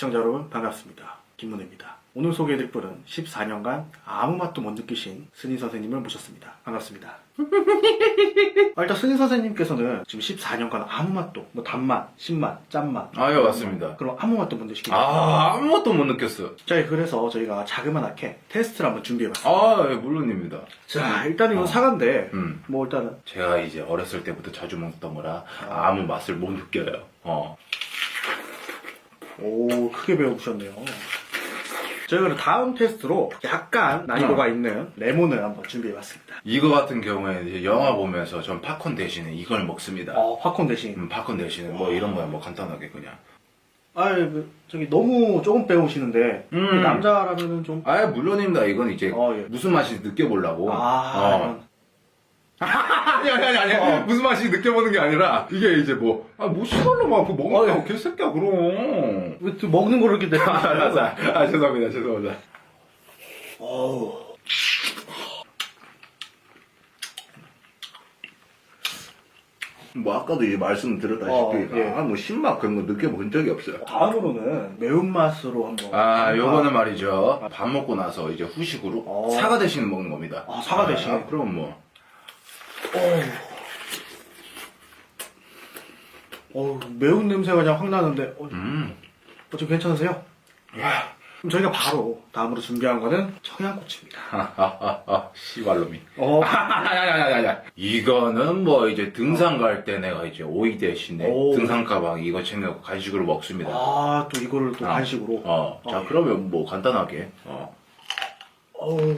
시청자 여러분 반갑습니다. 김문혜입니다. 오늘 소개해드릴 분은 14년간 아무 맛도 못 느끼신 스니 선생님을 모셨습니다. 반갑습니다. 아, 일단 스니 선생님께서는 지금 14년간 아무 맛도, 뭐 단맛, 신맛, 짠맛. 아, 예, 맞습니다. 그럼 아무 맛도 못 느끼신 거죠? 아, 아무것도 못 느꼈어. 자, 그래서 저희가 자그마하게 테스트를 한번 준비해봤습니다. 아, 예, 물론입니다. 자, 일단 이건 어. 사과인데, 음. 뭐 일단은 제가 이제 어렸을 때부터 자주 먹던 거라 아무 맛을 못 느껴요. 어. 오, 크게 배워보셨네요. 저희가 그럼 다음 테스트로 약간 난이도가 어. 있는 레몬을 한번 준비해봤습니다. 이거 같은 경우에 이제 영화 보면서 전 팝콘 대신에 이걸 먹습니다. 어, 팝콘 대신. 음, 팝콘 대신에 뭐 이런 거야, 뭐 간단하게 그냥. 아, 그, 저기 너무 조금 배우시는데 음. 남자라면은 좀. 아, 물론입니다. 이건 이제 어, 예. 무슨 맛인지 느껴보려고. 아, 어. 아니, 아니, 아니, 아니. 어. 무슨 맛인지 느껴보는 게 아니라, 이게 이제 뭐, 아, 뭐, 시발로 막, 그 먹는 어, 거, 예. 개새끼야, 그럼. 왜또 먹는 거를 이렇게 내가 아, 아, 죄송합니다, 죄송합니다. 어우. 뭐 아까도 이제 말씀드렸다시피 어, 예. 아, 뭐 신맛 그런 거 느껴본 적이 없어요. 다음으로는 매운맛으로 한번. 아, 요거는 말이죠. 밥 먹고 나서 이제 후식으로 어. 사과 대신 먹는 겁니다. 아, 사과 대신? 아, 그럼 뭐. 어우. 어우, 매운 냄새가 그냥 확 나는데, 어, 음. 어, 좀 괜찮으세요? 야. 그럼 저희가 바로 다음으로 준비한 거는 청양고추입니다. 하하하하, 씨발놈이. 어, 야야야야야. 이거는 뭐 이제 등산 갈 때 내가 이제 오이 대신에 오. 등산 가방 이거 챙겨 간식으로 먹습니다. 아, 또 이거를 또 아. 간식으로. 어, 자 어. 그러면 뭐 간단하게. 어. 어우.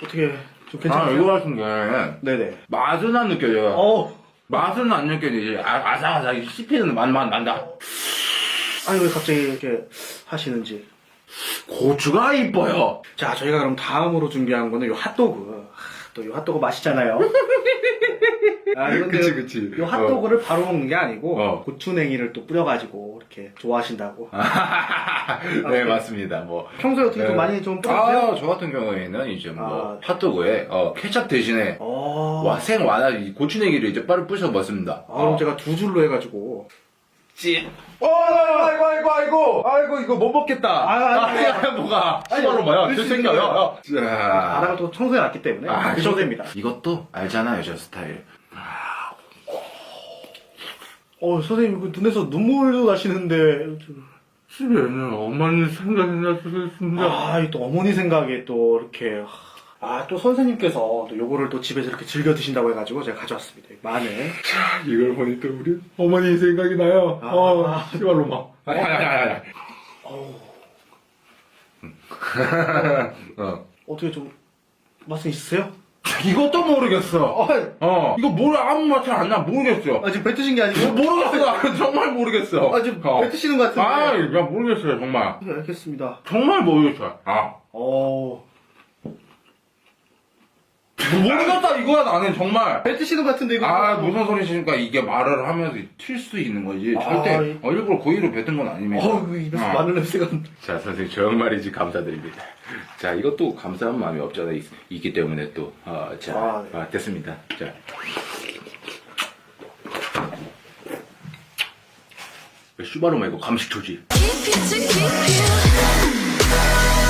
어떻게, 좀 아? 이거 같은 경우에는 네네. 맛은 안 느껴져요. 어, 맛은 안 느껴지지. 아, 아삭아삭 씹히는 맛만 난다. 아니, 왜 갑자기 이렇게 하시는지. 고추가 이뻐요. 자, 저희가 그럼 다음으로 준비한 거는 요 핫도그. 또 요 핫도그 맛있잖아요. 아, 이런데 그치, 그치. 요 핫도그를 바로 먹는 게 아니고 어. 고추냉이를 또 뿌려가지고 이렇게 좋아하신다고. 네, 맞습니다. 뭐. 평소에 어떻게 좀 네. 많이 좀 뿌리세요? 아, 저 같은 경우에는 이제 뭐, 아. 핫도그에, 어, 케찹 대신에, 어. 와, 생 와나, 이 고추냉이를 이제 빠르 부셔 먹습니다. 아, 그럼 제가 두 줄로 해가지고. 찐. 어, 아이고, 아이고, 아이고, 아이고, 이거 못 먹겠다. 아, 아니, 아, 뭐가. 시발로 뭐야, 개새끼야, 있는 야, 야. 자. 또 청소해 놨기 때문에 아, 드셔도 됩니다. 이것도 알잖아 요, 저 스타일. 어, 선생님, 그 눈에서 눈물도 나시는데. 좀- 집에는 엄마는 생각이 나서 아, 이또 어머니 생각에 또 이렇게. 아, 또 선생님께서 또 요거를 또 집에서 이렇게 즐겨 드신다고 해가지고 제가 가져왔습니다. 마늘. 이걸 보니 또 우리 어머니 생각이 나요. 아. 어, 시발로 막. 아니, 아니, 아니, 아니. 어우, 어. 어떻게 좀, 맛은 있으세요? 이것도 모르겠어. 아, 어. 이거 뭘 아무 맛이 안 나, 모르겠어. 아, 지금 뱉으신 게 아니고? 모르겠어. 정말 모르겠어. 아, 지금 어. 뱉으시는 것 같은데. 아, 나 모르겠어요, 정말. 네, 알겠습니다. 정말 모르겠어요. 아. 어, 모르겠다, 이거야, 나는 정말. 뱉으시는 것 같은데, 이거. 아, 무슨 소리시니까 이게 말을 하면서 튈 수도 있는 거지. 아, 절대, 이- 어, 일부러 고의로 뱉은 건 아닙니다. 어우, 그 입에서 어. 마늘 냄새가. 자, 선생님, 정말이지 감사드립니다. 자, 이것도 감사한 마음이 없잖아, 있, 있기 때문에 또, 어, 자, 아, 네. 아, 됐습니다. 자. 슈바르마 이거 감식초지. Keep you to keep you.